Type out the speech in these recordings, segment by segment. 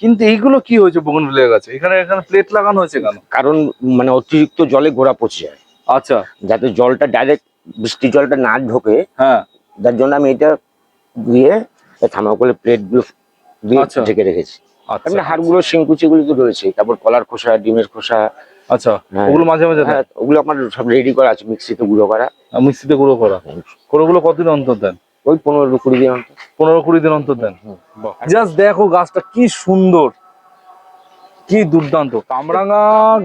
কিন্তু এইগুলো কি হয়েছে বগনভিলিয়া গাছে এখানে এখানে প্লেট লাগানো হয়েছে কেন? কারণ মানে অতিরিক্ত জলে গোড়া পচে যায়। আচ্ছা। যাতে জলটা ডাইরেক্ট বৃষ্টি জলটা না ঢোকে হ্যাঁ। যার জন্য আমি এটা দিয়ে থার্মোকলের প্লেটগুলো দিয়ে আচ্ছা। ঢেকে রেখেছি। আচ্ছা। এমনি হাড়গুলো শিংকুচিগুলো তো রয়েছে। তারপর কলার খোসা ডিমের খোসা। আচ্ছা। হ্যাঁ। ওগুলো মাঝে মাঝে হ্যাঁ ওগুলো আমার সব রেডি করা আছে মিক্সিতে গুঁড়ো করা। মিক্সিতে গুঁড়ো করা। গুঁড়োগুলো কতদিন অন্তর দেন? ওই পনেরো কুড়ি দিন অন্তর। পনেরো কুড়ি দিন অন্তর দেন? জাস্ট দেখো গাছটা কি সুন্দর। কি দুর্দান্ত। কামরাঙা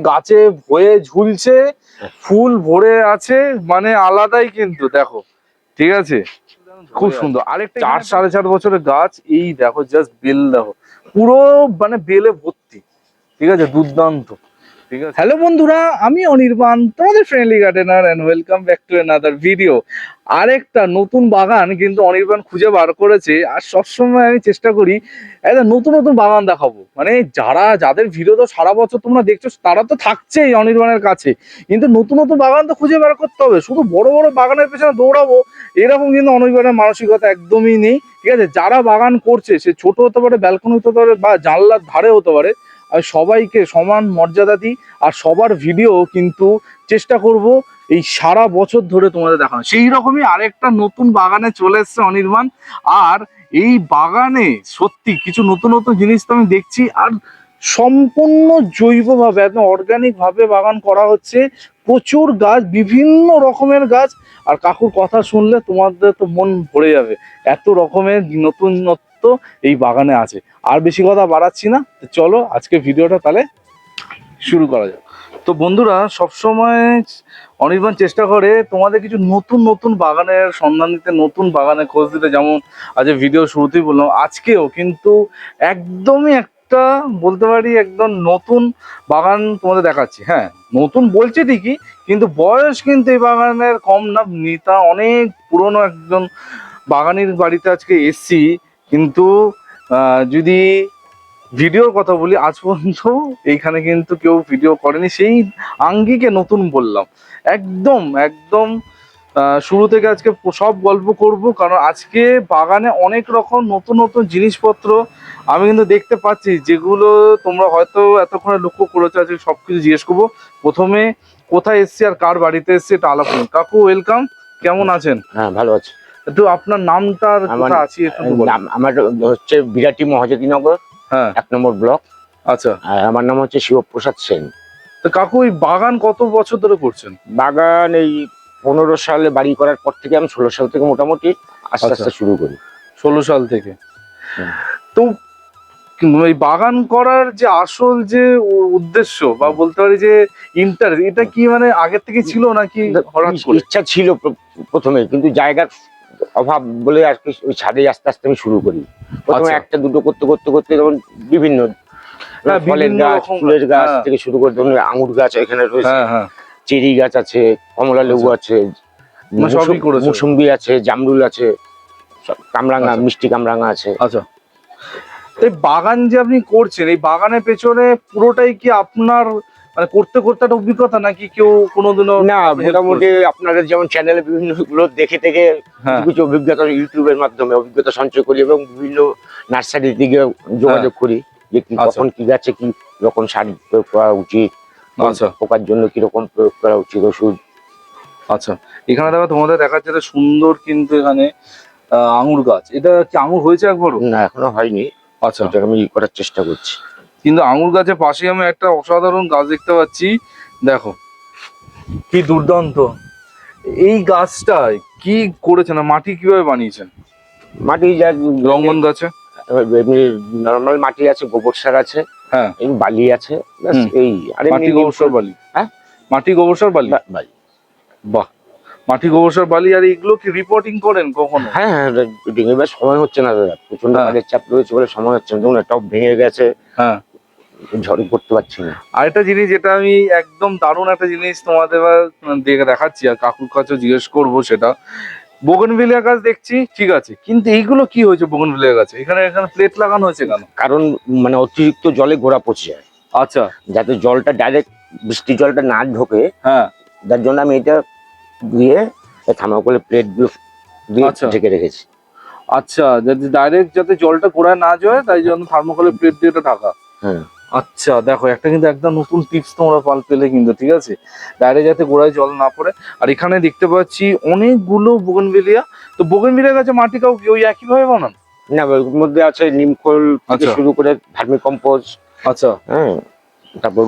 গাছে হয়ে ঝুলছে ফুল ভরে আছে মানে আলাদাই কিন্তু দেখো। ঠিক আছে? খুব সুন্দর। আরেকটা চার সাড়ে চার বছরের গাছ এই দেখো জাস্ট বেল দেখো। পুরো মানে বেলে ভর্তি। ঠিক আছে? দুর্দান্ত। ঠিক আছে? হ্যালো বন্ধুরা, আমি অনির্বাণ, তোমাদের friendly gardener and welcome back to another video আরেকটা নতুন বাগান কিন্তু অনির্বাণ খুঁজে বার করেছে, আর সবসময় আমি চেষ্টা করি একটা নতুন নতুন বাগান দেখাবো। মানে যারা, যাদের ভিডিও তো সারা বছর তোমরা দেখছ, তারা তো থাকছেই অনির্বাণের কাছে। কিন্তু নতুন নতুন বাগান তো খুঁজে বার করতে হবে। শুধু বড় বড় বাগানের পেছনে দৌড়াবো, এরকম কিন্তু অনির্বাণের মানসিকতা একদমই নেই। ঠিক আছে? যারা বাগান করছে, সে ছোট হতে পারে ব্যালকনি হতে পারে, বা জানলার ধারে হতে পারে সবাইকে সমান মর্যাদা দিই, আর সবার ভিডিও কিন্তু চেষ্টা করব এই সারা বছর ধরে তোমাদের দেখানো। সেই রকমই আরেকটা নতুন বাগানে চলে এসছে অনির্বাণ, আর এই বাগানে সত্যি কিছু নতুন নতুন জিনিস তো আমি দেখছি, আর সম্পূর্ণ জৈবভাবে, একদম অর্গানিক ভাবে বাগান করা হচ্ছে। প্রচুর গাছ, বিভিন্ন রকমের গাছ, আর কাকুর কথা শুনলে তোমাদের তো মন ভরে যাবে। এত রকমের নতুনত্ব এই বাগানে আছে। আর বেশি কথা বাড়াচ্ছি না চলো আজকে ভিডিওটা তাহলে শুরু করা যাক। তো বন্ধুরা, সবসময় অনির্বাণ চেষ্টা করে তোমাদের কিছু নতুন নতুন বাগানের সন্ধান দিতে, নতুন বাগানে খোঁজ দিতে। যেমন আজ ভিডিও শুরুতেই বললাম, আজকেও কিন্তু একদমই একটা বলতে পারি একদম নতুন বাগান তোমাদের দেখাচ্ছি। হ্যাঁ নতুন বলছে ঠিকই, কিন্তু বয়স কিন্তু এই বাগানের কম না, নিতা অনেক পুরনো একজন বাগানের বাড়িতে আজকে এসছি। কিন্তু যদি ভিডিওর কথা বলি, আজ পর্যন্ত এইখানে কিন্তু কেউ ভিডিও করেনি। সেই আঙ্গিকে নতুন বললাম। একদম একদম শুরু থেকে আজকে সব গল্প করব, কারণ আজকে বাগানে অনেক রকম নতুন নতুন জিনিসপত্র আমি কিন্তু দেখতে পাচ্ছি, যেগুলো তোমরা হয়তো এতক্ষণে লক্ষ্য করেছ, আজকে সব কিছু জিজ্ঞেস করব। প্রথমে কোথায় এসছি আর কার বাড়িতে এসছি, এটা আলাপ কাকু ওয়েলকাম কেমন আছেন? হ্যাঁ ভালো আছে। একটু আপনার নামটা আমার আছি একটু বলুন। নাম আমার হচ্ছে বিরাটি মহাজাতিনগর হ্যাঁ। এক নম্বর ব্লক। আচ্ছা। আর আমার নাম হচ্ছে শিবপ্রসাদ সেন। তো কাকু এই বাগান কত বছর ধরে করছেন? বাগান এই পনেরো সালে বাড়ি করার পর থেকে আমি ষোলো সাল থেকে মোটামুটি আস্তে আচ্ছা। আস্তে শুরু করি। ষোলো সাল থেকে। তো এই বাগান করার যে আসল যে উদ্দেশ্য বা বলতে পারি যে ইন্টারেস্ট এটা কি মানে আগের থেকে ছিল নাকি ইচ্ছা ছিল প্রথমে কিন্তু জায়গার অভাব বলে আর কি ওই ছাদে আস্তে আস্তে আমি শুরু করি প্রথমে আচ্ছা। একটা দুটো করতে করতে করতে যেমন বিভিন্ন হ্যাঁ, ফলের গাছ ফুলের গাছ হ্যাঁ। থেকে শুরু করে ধরুন আঙুর গাছ এখানে রয়েছে হ্যাঁ চেরি গাছ আছে কমলা লেবু আছে মানে? মুসুম্বি আছে জামরুল আছে কামরাঙা আচ্ছা। মিষ্টি কামরাঙা আছে আচ্ছা এই বাগান যে আপনি করছেন এই বাগানের পেছনে পুরোটাই কি আপনার মানে করতে করতে একটা অভিজ্ঞতা নাকি কেউ কোনোদিনও না মোটামুটি আপনাদের যেমন চ্যানেলে বিভিন্নগুলো দেখে থেকে হ্যাঁ। কিছু অভিজ্ঞতা ইউটিউবের মাধ্যমে অভিজ্ঞতা সঞ্চয় করি এবং বিভিন্ন নার্সারির দিকে যোগাযোগ করি যে কি হ্যাঁ। আচ্ছা। কখন কি গাছে কি রকম সার প্রয়োগ করা উচিত আচ্ছা। পোকার জন্য কি রকম প্রয়োগ করা উচিত ওষুধ। আচ্ছা এখানে দেখো তোমাদের দেখাচ্ছে একটা সুন্দর কিন্তু এখানে আহ, আঙুর গাছ। এটা কি আঙুর হয়েছে একবারও? না এখনও হয়নি। আচ্ছা। আমি করার চেষ্টা করছি। কিন্তু আঙুর গাছের পাশে আমি একটা অসাধারণ গাছ দেখতে পাচ্ছি। দেখো কি দুর্দান্ত। এই গাছটায় কি করেছেন মাটি কীভাবে বানিয়েছেন? মাটি যা রঙ্গন গাছে? এমনি নর্মাল মাটি আছে গোবর সার আছে হ্যাঁ। বালি আছে এই আর মাটি গোবর সার বালি? হ্যাঁ? মাটি গোবর সার বালি? বালি। বাহ। মাটি গোবর সার বালি আর এগুলো কি রিপোর্টিং করেন কখনো? হ্যাঁ হ্যাঁ ভেঙে এবার সময় হচ্ছে না দাদা। প্রচণ্ড হ্যাঁ। কাজের চাপ রয়েছে বলে সময় হচ্ছে না। দেখুন টপ ভেঙে গেছে। হ্যাঁ। ঝড় করতে পারছি না। আরেকটা জিনিস যেটা আমি একদম দারুণ একটা জিনিস তোমাদের দেখে দেখাচ্ছি আর কাকুর কাছে জিজ্ঞেস করব সেটা। বোগনভিলিয়া গাছ দেখছি ঠিক আছে। কিন্তু এইগুলো কি হয়েছে বোগনভিলিয়া গাছে? এখানে এখানে প্লেট লাগানো হয়েছে কেন? কারণ মানে অতিরিক্ত জলে গোড়া পচে যায়। আচ্ছা। যাতে জলটা ডাইরেক্ট বৃষ্টি জলটা না ঢোকে হ্যাঁ। যার জন্য আমি এটা দিয়ে থার্মোকলের প্লেটগুলো দিয়ে আচ্ছা। ঢেকে রেখেছি। আচ্ছা যাতে ডাইরেক্ট যাতে জলটা গোড়ায় না যায় তাই জন্য থার্মোকলের প্লেট দিয়ে এটা ঢাকা। হ্যাঁ। আচ্ছা দেখো একটা কিন্তু একদম নতুন টিপস তোমরা পাল পেলে কিন্তু ঠিক আছে? ডাইরে যাতে গোড়ায় জল না পড়ে। আর এখানে দেখতে পাচ্ছি অনেকগুলো বোগনভেলিয়া তো বোগনভেলিয়া গাছে মাটি কাউকে ওই একইভাবে বানান? না ওর মধ্যে আছে নিমখোল থেকে আচ্ছা। শুরু করে ভার্মি কম্পোজ আচ্ছা। হ্যাঁ তারপর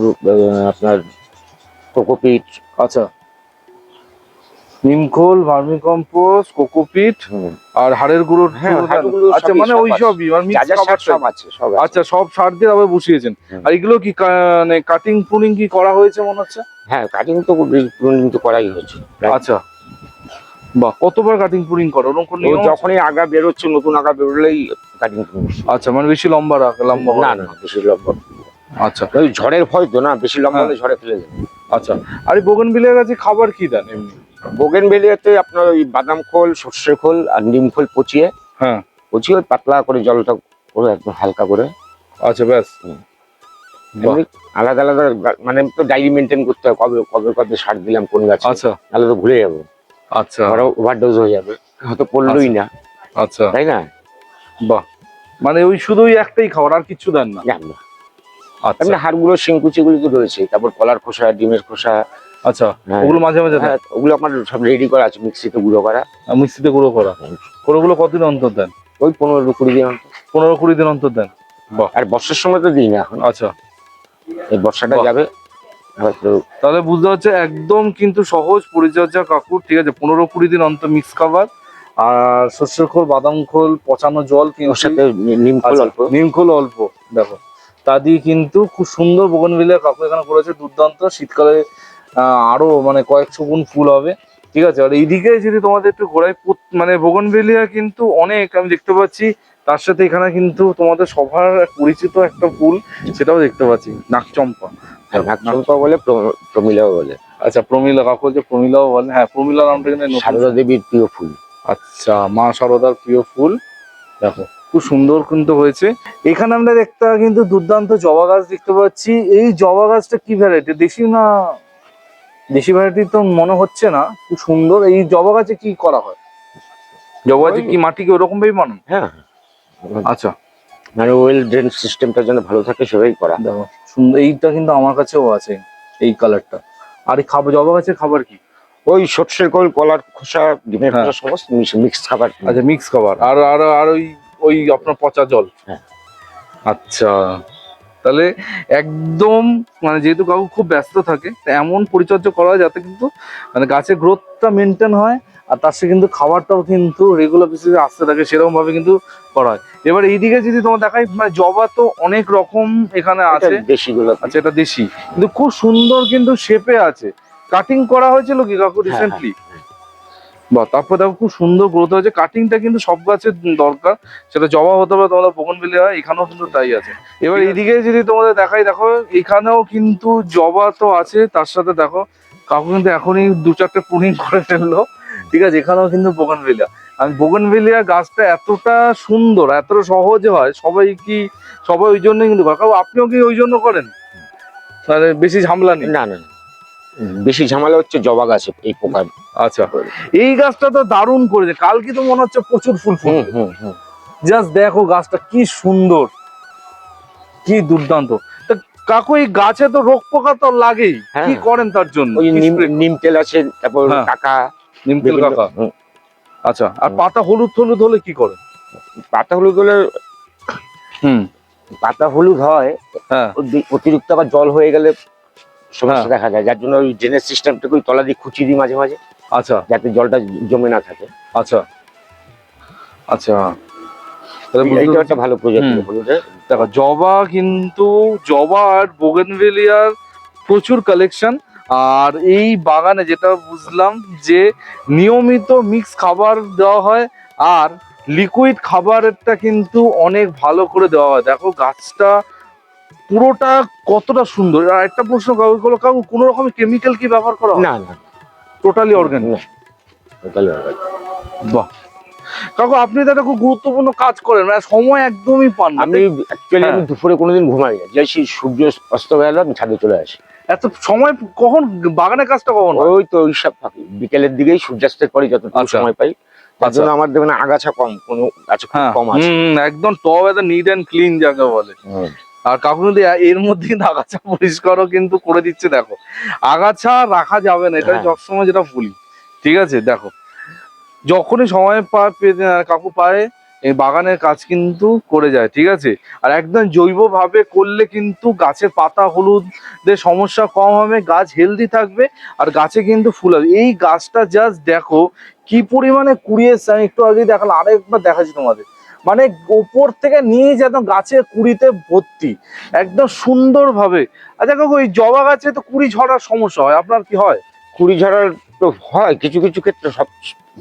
আপনার কোকোপিট আচ্ছা। নিমখোল ভার্মিকম্পোস্ট কোকোপিট আর হাড়ের গুঁড়ো হ্যাঁ, আচ্ছা মানে ওই সবই আচ্ছা সব সার দিয়ে আবার বসিয়েছেন। আর এগুলো কি মানে কাটিং পুনিং কি করা হয়েছে মনে হচ্ছে? হ্যাঁ কাটিং তো pruning তো করাই হয়েছে। আচ্ছা। বাহ কতবার কাটিং পুনিং করো? ওরকম যখনই আগা বেরোচ্ছে নতুন আগা বেরোলেই কাটিং আচ্ছা মানে বেশি লম্বা রাখ লম্বা না না বেশি লম্বা। আচ্ছা। ওই ঝড়ের ভয় তো না বেশি লম্বা হ্যাঁ। হলে ঝড়ে ফেলে যাবে। আচ্ছা আর এই বোগন বিলের কাছে খাবার কি দেন এমনি? বোগেন বেলিয়াতে আপনার ওই বাদাম খোল সর্ষে খোল আর নিম খোল পচিয়ে হ্যাঁ। পচিয়ে ওই পাতলা করে জলটা করে একদম হালকা করে। আচ্ছা ব্যাস। আলাদা আলাদা মানে তো ডায়েরি মেনটেন করতে হয় কবে কবে কবে সার দিলাম কোন গাছে। আচ্ছা। নাহলে তো ভুলে যাব। আচ্ছা। ওভারডোজ হয়ে যাবে হয়তো পড়লোই না। আচ্ছা। তাই না? বাহ। মানে ওই শুধু ওই একটাই খাবার আর কিছু দেন না। আচ্ছা এমনি হাড়গুলো শিংকুচিগুলো তো রয়েছে। তারপর কলার খোসা ডিমের খোসা। আচ্ছা হ্যাঁ। ওগুলো মাঝে মাঝে হ্যাঁ, ওগুলো আমার সব রেডি করা আছে মিক্সিতে গুঁড়ো করা। মিক্সিতে গুঁড়ো করা। গুঁড়োগুলো কতদিন অন্তর দেন? ওই পনেরো কুড়ি দিন অন্তর। পনেরো কুড়ি দিন অন্তর দেন? আর বর্ষার সময় তো দিই না এখন। আচ্ছা। এই বর্ষাটা যাবে তাহলে বুঝতে হচ্ছে একদম কিন্তু সহজ পরিচর্যা কাকুর ঠিক আছে? পনেরো কুড়ি দিন অন্তর মিক্স খাবার আর শস্যের খোল বাদাম খোল পচানো জল ওর কিন্তু সাথে নি- নিম খোল আচ্ছা, অল্প। নিমখোল অল্প দেখো। তা দিয়ে কিন্তু খুব সুন্দর বোগনভিলিয়া কাকু এখানে করেছে দুর্দান্ত। শীতকালে আহ, আরও মানে কয়েকশো গুণ ফুল হবে। ঠিক আছে? আর এইদিকে যদি তোমাদের একটু প্রত- মানে বোগনভেলিয়া কিন্তু অনেক আমি দেখতে পাচ্ছি। তার সাথে এখানে কিন্তু তোমাদের সবার পরিচিত একটা ফুল সেটাও দেখতে পাচ্ছি। নাকচম্পা নাকচম্পা বলে প্রমিলাও বলে। আচ্ছা প্রমিলা কাকু যে প্রমিলাও বলে। হ্যাঁ প্রমিলা নামটা কিন্তু সারদা দেবীর প্রিয় ফুল। আচ্ছা মা শারদার প্রিয় ফুল। দেখো। খুব সুন্দর কিন্তু হয়েছে। এখানে আমরা একটা কিন্তু দুর্দান্ত জবা গাছ দেখতে পাচ্ছি। এই জবা গাছটা কি ভ্যারাইটি দেশি না দেশি ভ্যারাইটি তো মনে হচ্ছে না। খুব সুন্দর। এই জবা গাছে কি করা হয়? জবা গাছে কি মাটি কি ওরকম ভাবে বানান? হ্যাঁ আচ্ছা। মানে ওয়েল ড্রেন সিস্টেমটা যেন ভালো থাকে সেভাবেই করা। দেখো সুন্দর। এইটা কিন্তু আমার কাছেও আছে এই কালারটা আর এই খাবার জবা গাছের খাবার কি? ওই সর্ষের কল কলার খোসা ডিমের হ্যাঁ। খোসা সমস্ত মিক্স খাবার। আচ্ছা মিক্স খাবার। আর আর আর ওই ওই আপনার পচা জল। হ্যাঁ। আচ্ছা। তাহলে একদম মানে যেহেতু কাকু খুব ব্যস্ত থাকে তা এমন পরিচর্যা করা হয় যাতে কিন্তু মানে গাছের গ্রোথটা মেনটেন হয় আর তার সাথে কিন্তু খাবারটাও কিন্তু রেগুলার বেসিসে আসতে থাকে সেরকম ভাবে কিন্তু করা হয়। এবার এইদিকে যদি তোমার দেখাই মানে জবা তো অনেক রকম এখানে আছে। দেশি গোলাপ। আচ্ছা এটা দেশি। কিন্তু খুব সুন্দর কিন্তু শেপে আছে। কাটিং করা হয়েছিল কি কাকু হ্যাঁ, রিসেন্টলি বা তারপর দেখো খুব সুন্দর গ্রোথ হয়েছে। কাটিংটা কিন্তু সব গাছের দরকার। সেটা জবা হতে পারে তোমাদের বগন হয় এখানেও কিন্তু তাই আছে। এবার এইদিকে যদি তোমাদের দেখাই দেখো এখানেও কিন্তু জবা তো আছে তার সাথে দেখো কাকু কিন্তু এখনই দু চারটে পুনিং করে ফেলল। ঠিক আছে এখানেও কিন্তু বোগনভেলিয়া আমি বোগনভেলিয়া গাছটা এতটা সুন্দর এতটা সহজে হয় সবাই কি সবাই ওই জন্যই কিন্তু আপনিও কি ওই জন্য করেন? তাহলে বেশি ঝামেলা নেই। না না। বেশি ঝামেলা হচ্ছে জবা গাছে এই পোকা আচ্ছা। এই গাছটা তো দারুণ করেছে। কালকে তো মনে হচ্ছে প্রচুর ফুল ফুল। হুম হুম হুম। জাস্ট দেখো গাছটা কি সুন্দর। কি দুর্দান্ত। তা কাকু এই গাছে তো রোগ পোকা তো লাগেই। হ্যাঁ। কি করেন তার জন্য? নিম তেল আছে তারপর হ্যাঁ। কাকা নিম তেল কাকা। আচ্ছা আর পাতা হলুদ হলুদ হলে কি করেন? পাতা হলুদ হলে হুম। পাতা হলুদ হয় হ্যাঁ। অতিরিক্ত আবার জল হয়ে গেলে সমস্যা। দেখা যায়। যার জন্য ওই ড্রেনেজ সিস্টেমটাকে ওই তলা দিয়ে খুঁচি দিই মাঝে মাঝে আচ্ছা। যাতে জলটা জমে না থাকে। আচ্ছা। আচ্ছা। একটা ভালো প্রজাতি দেখো জবা কিন্তু জবা আর বোগেনভেলিয়ার প্রচুর কালেকশন আর এই বাগানে যেটা বুঝলাম যে নিয়মিত মিক্স খাবার দেওয়া হয় আর লিকুইড খাবারেরটা কিন্তু অনেক ভালো করে দেওয়া হয়। দেখো গাছটা পুরোটা কতটা সুন্দর? আর একটা প্রশ্ন কাকু কাকু কোনো রকম কেমিক্যাল কি ব্যবহার করা না না। Totally organic totally organic। বাহ। কাকু আপনি তো একটা খুব গুরুত্বপূর্ণ কাজ করেন মানে সময় একদমই পান না। আমি অ্যাকচুয়ালি আমি। দুপুরে কোনোদিন ঘুমাই না। যাই সেই সূর্য অস্ত গেল আমি ছাদে চলে আসি। এত সময় কখন বাগানের কাজটা কখন? ওই তো ওই সব ফাঁকি বিকেলের দিকেই সূর্যাস্তের পরে যতটুকু আচ্ছা। সময় পাই তার আচ্ছা। জন্য আমার দেখবেন আগাছা কম কোনো গাছে হ্যাঁ। কম আছে। একদম টব একদম নিট অ্যান্ড ক্লিন যাকে বলে। আর কাকু কিন্তু এর মধ্যে কিন্তু আগাছা পরিষ্কারও কিন্তু করে দিচ্ছে দেখো। আগাছা রাখা যাবে না এটা হ্যাঁ। সবসময় যেটা ভুলি ঠিক আছে? দেখো যখনই সময় পা কাকু পায় এই বাগানের কাজ কিন্তু করে যায় ঠিক আছে? আর একদম জৈবভাবে করলে কিন্তু গাছের পাতা হলুদের সমস্যা কম হবে গাছ হেলদি থাকবে আর গাছে কিন্তু ফুল হবে এই গাছটা জাস্ট দেখো কি পরিমাণে কুড়ি এসছে আমি একটু আগে দেখালাম আরেকবার দেখাচ্ছি তোমাদের। মানে ওপর থেকে নিয়ে যেন গাছে কুড়িতে ভর্তি একদম সুন্দরভাবে। আচ্ছা কাকু এই জবা গাছে তো কুড়ি ঝরার সমস্যা হয় আপনার কি হয়? কুড়ি ঝরার তো হয় কিছু কিছু ক্ষেত্রে সব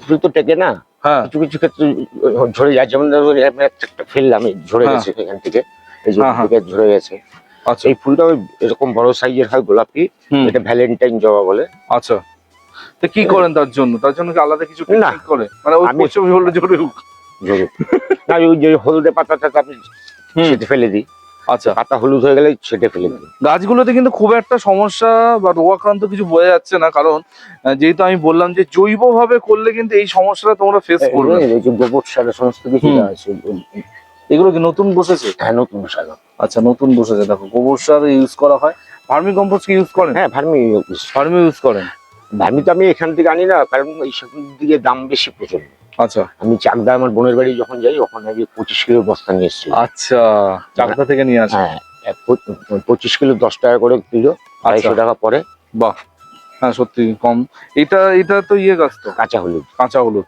ফুল তো টেকে না। হ্যাঁ। কিছু কিছু ক্ষেত্রে ঝরে যায় যেমন আমি একটা ফেললাম ঝরে হ্যাঁ। গেছে এখান থেকে এই যে হ্যাঁ, হ্যাঁ। থেকে ঝরে গেছে। আচ্ছা। এই ফুলটা ওই এরকম বড় সাইজের হয় গোলাপি এটা ভ্যালেন্টাইন জবা বলে। আচ্ছা। তো কি করেন তার জন্য? তার জন্য কি আলাদা কিছু না। করে? মানে ওই পচে হলো জোরে ঝরে না ওই যে হলদে পাতাটা আমি হুম, ফেলে দিই। আচ্ছা। পাতা হলুদ হয়ে গেলে সেটে ফেলে দিই। গাছগুলোতে কিন্তু খুব একটা সমস্যা বা রোগাক্রান্ত কিছু বোঝা যাচ্ছে না কারণ যেহেতু আমি বললাম যে জৈবভাবে করলে কিন্তু এই সমস্যাটা তোমরা ফেস করবে। এই যে গোবর সার সমস্ত কিছু আছে। এগুলো কি নতুন বসেছে? হ্যাঁ নতুন সার। আচ্ছা নতুন বসেছে। দেখো গোবর সার ইউজ করা হয়। ভার্মি কম্পোস্ট কি ইউজ করেন? হ্যাঁ ভার্মি ভার্মি ইউজ করেন। ভার্মি তো আমি এখান থেকে আনি না কারণ এই সব দিকে দাম বেশি প্রচণ্ড আচ্ছা। আমি চাকদা আমার বোনের বাড়ি যখন যাই ওখানে আমি পঁচিশ কিলো বস্তা নিয়ে এসেছি। আচ্ছা চাকদা থেকে নিয়ে আসেন? হ্যাঁ পঁচিশ কিলো দশ টাকা করে কিলো আড়াইশো আচ্ছা। টাকা পরে। বাহ হ্যাঁ সত্যি কম। এটা এটা তো ইয়ে গাছ তো। কাঁচা হলুদ। কাঁচা হলুদ।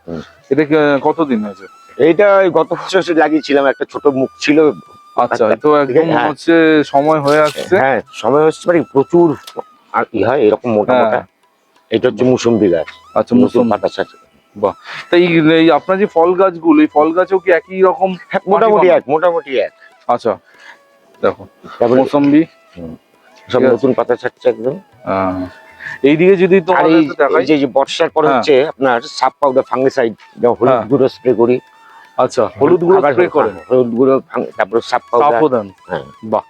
এটা কতদিন হয়েছে? এইটা গত বছর লাগিয়েছিলাম একটা ছোট মুখ ছিল। আচ্ছা তো একদম হ্যাঁ। হচ্ছে সময় হয়ে আসছে। হ্যাঁ সময় হচ্ছে মানে প্রচুর আর ই হয় এরকম মোটা হ্যাঁ। মোটা। এটা হচ্ছে মুসুম্বি গাছ। আচ্ছা নতুন মুসুম পাতা ছাড়ছে তাই এই আপনার যে ফল গাছগুলো এই ফল গাছেও কি একই রকম হ্যাঁ, মোটামুটি এক মোটামুটি এক। আচ্ছা দেখো মৌসম্বি। সব নতুন পাতা ছাড়ছে একদম। এইদিকে যদি এই যে বর্ষার পর হ্যাঁ। হচ্ছে আপনার সাপ পাউডার ফাঙ্গিসাইড হলুদ হ্যাঁ। গুঁড়ো স্প্রে করি। আচ্ছা হলুদ গুঁড়ো স্প্রে করেন হ্যাঁ, হলুদ গুঁড়ো তারপরে সাপ পাউডার। হ্যাঁ। বাহ।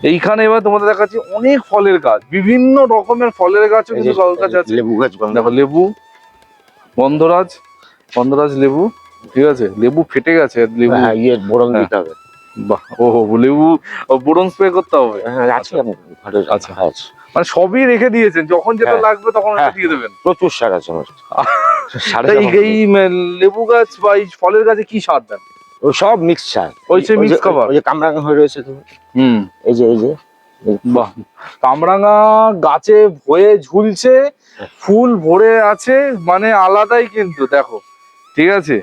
এইখানে এবার তোমাদের দেখাচ্ছি অনেক ফলের গাছ বিভিন্ন রকমের ফলের গাছও যে কিন্তু কারোর কাছে আছে। লেবু গাছ দেখো লেবু গন্ধরাজ গন্ধরাজ লেবু ঠিক আছে? লেবু ফেটে গেছে লেবু। হ্যাঁ ইয়ে বোরন হ্যাঁ। দিতে হবে। বাহ ও লেবু বোরন স্প্রে করতে হবে। হ্যাঁ আছে আমার ঘরে আচ্ছা। আছে। মানে সবই রেখে দিয়েছেন যখন যেটা হ্যাঁ। লাগবে তখন ওটা হ্যাঁ। দিয়ে দেবেন। প্রচুর সার আছে আমার। এই- লেবু গাছ বা এই ফলের গাছে কি সার দেন? ও সব মিক্স সার। ওই যে- খাবার? ওই যে কামরাঙা হয়ে রয়েছে তুমি হুম। এই যে এই যে। বাহ। কামরাঙা গাছে হয়ে ঝুলছে ফুল ভরে আছে মানে আলাদাই কিন্তু দেখো। ঠিক আছে?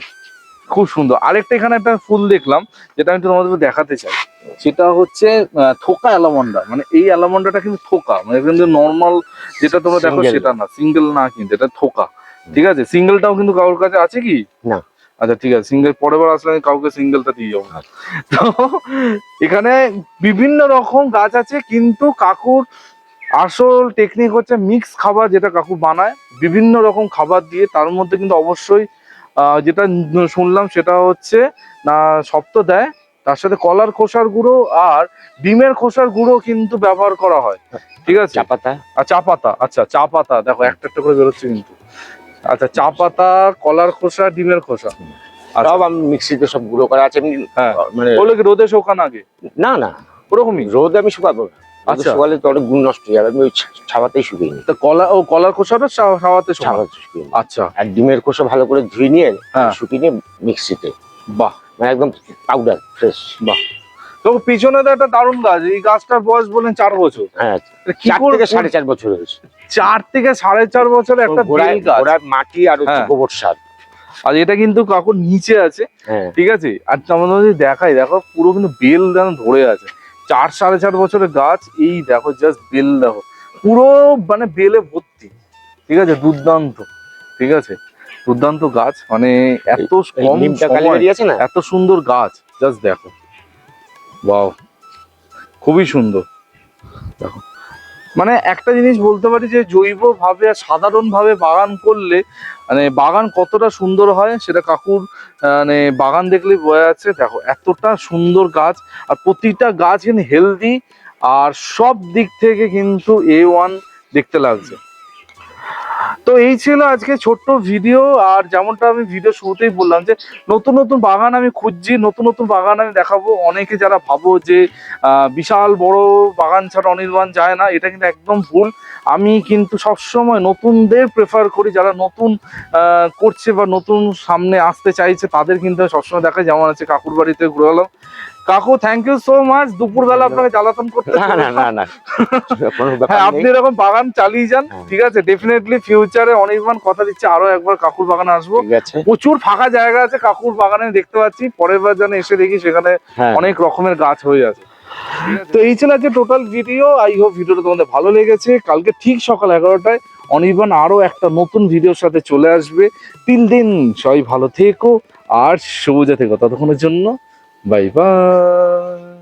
খুব সুন্দর। আরেকটা এখানে একটা ফুল দেখলাম যেটা আমি তোমাদের দেখাতে চাই। সেটা হচ্ছে আহ, থোকা অ্যালামন্ডা। মানে এই অ্যালামন্ডাটা কিন্তু থোকা। মানে কিন্তু নর্মাল যেটা তোমরা দেখো সেটা না। সিঙ্গেল না কিন্তু এটা থোকা। ঠিক আছে? সিঙ্গেলটাও কিন্তু কারোর কাছে আছে কি? না। আচ্ছা ঠিক আছে সিঙ্গেল পরের বার আসলে আমি কাউকে সিঙ্গেলটা দিয়ে যাব তো এখানে বিভিন্ন রকম গাছ আছে কিন্তু কাকুর আসল টেকনিক হচ্ছে মিক্স খাবার যেটা কাকু বানায়। বিভিন্ন রকম খাবার দিয়ে তার মধ্যে কিন্তু অবশ্যই যেটা শুনলাম সেটা হচ্ছে না সপ্ত দেয়। তার সাথে কলার খোসার গুঁড়ো আর ডিমের খোসার গুঁড়ো কিন্তু ব্যবহার করা হয়। ঠিক আছে? চা পাতা। আর চা পাতা আচ্ছা চা পাতা দেখো একটা একটা করে বেরোচ্ছে কিন্তু। আচ্ছা চা পাতা কলার খোসা ডিমের খোসা। আচ্ছা। সব আমি মিক্সিতে সব গুঁড়ো করা আছে হ্যাঁ। মানে ওগুলো কি রোদে শোকান আগে? না না। ওরকমই? রোদ আমি শুকাবো আচ্ছা। শুকালে তো অনেক গুণ নষ্ট হয়ে যাবে আমি ওই ছা- ছাওয়াতেই শুকিয়ে নিই। তা কলা ও কলার খোসাটা ছাওয়াতে শুকিয়ে আচ্ছা। আর ডিমের খোসা ভালো করে ধুয়ে নিয়ে হ্যাঁ। শুকিয়ে নিয়ে মিক্সিতে। বাহ। মানে একদম পাউডার ফ্রেশ তো পিছনে তো একটা দারুণ গাছ এই গাছটার বয়স বলেন চার বছর। হ্যাঁ চার থেকে সাড়ে চার বছর হয়েছে। চার থেকে সাড়ে চার বছর একটা বেল গাছ। মাটি আর হ্যাঁ। গোবর সার। আর এটা কিন্তু কাকুর নিচে আছে হ্যাঁ। ঠিক আছে? আর আমাদের যদি দেখাই দেখো পুরো কিন্তু বেল যেন ধরে আছে। চার সাড়ে চার বছরের গাছ এই দেখো জাস্ট বেল দেখো। পুরো মানে বেলে ভর্তি ঠিক আছে? দুর্দান্ত ঠিক আছে? দুর্দান্ত গাছ মানে এত কম আছে না? এত সুন্দর গাছ জাস্ট দেখো। ওয়াও খুবই সুন্দর। দেখো। মানে একটা জিনিস বলতে পারি যে জৈব ভাবে আর সাধারণ ভাবে বাগান করলে মানে বাগান কতটা সুন্দর হয় সেটা কাকুর মানে বাগান দেখলেই বোঝা যাচ্ছে। দেখো, এতটা সুন্দর গাছ আর প্রতিটা গাছ কিন্তু হেলদি আর সব দিক থেকে কিন্তু এ ওয়ান দেখতে লাগছে। তো এই ছিল আজকে ছোট্ট ভিডিও আর যেমনটা আমি ভিডিও শুরুতেই বললাম যে নতুন নতুন বাগান আমি খুঁজছি, নতুন নতুন বাগান আমি দেখাবো। অনেকে যারা ভাবো যে বিশাল বড় বাগান ছাড়া অনির্বাণ যায় না, এটা কিন্তু একদম ভুল। আমি কিন্তু সবসময় নতুনদের প্রেফার করি, যারা নতুন করছে বা নতুন সামনে আসতে চাইছে, তাদের কিন্তু সবসময় দেখাই। যেমন আছে কাকুর বাড়িতে ঘুরে গেলাম কাকু থ্যাংক ইউ সো মাচ দুপুরবেলা আপনাকে জ্বালাতন করতে না না না না হ্যাঁ আপনি এরকম বাগান চালিয়ে যান হ্যাঁ। ঠিক আছে? ডেফিনেটলি ফিউচারে অনির্বাণ কথা দিচ্ছে আরও একবার কাকুর বাগানে আসব। প্রচুর ফাঁকা জায়গা আছে কাকুর বাগানে দেখতে পাচ্ছি। পরের বার যেন এসে দেখি সেখানে হ্যাঁ। অনেক রকমের গাছ হয়ে আছে। তো এই ছিল আজকে টোটাল ভিডিও আই হোপ ভিডিওটা তোমাদের ভালো লেগেছে। কালকে ঠিক সকাল এগারোটায় অনির্বাণ আরও একটা নতুন ভিডিওর সাথে চলে আসবে। তিন দিন সবাই ভালো থেকো আর সবুজে থেকো। ততক্ষণের জন্য 拜拜。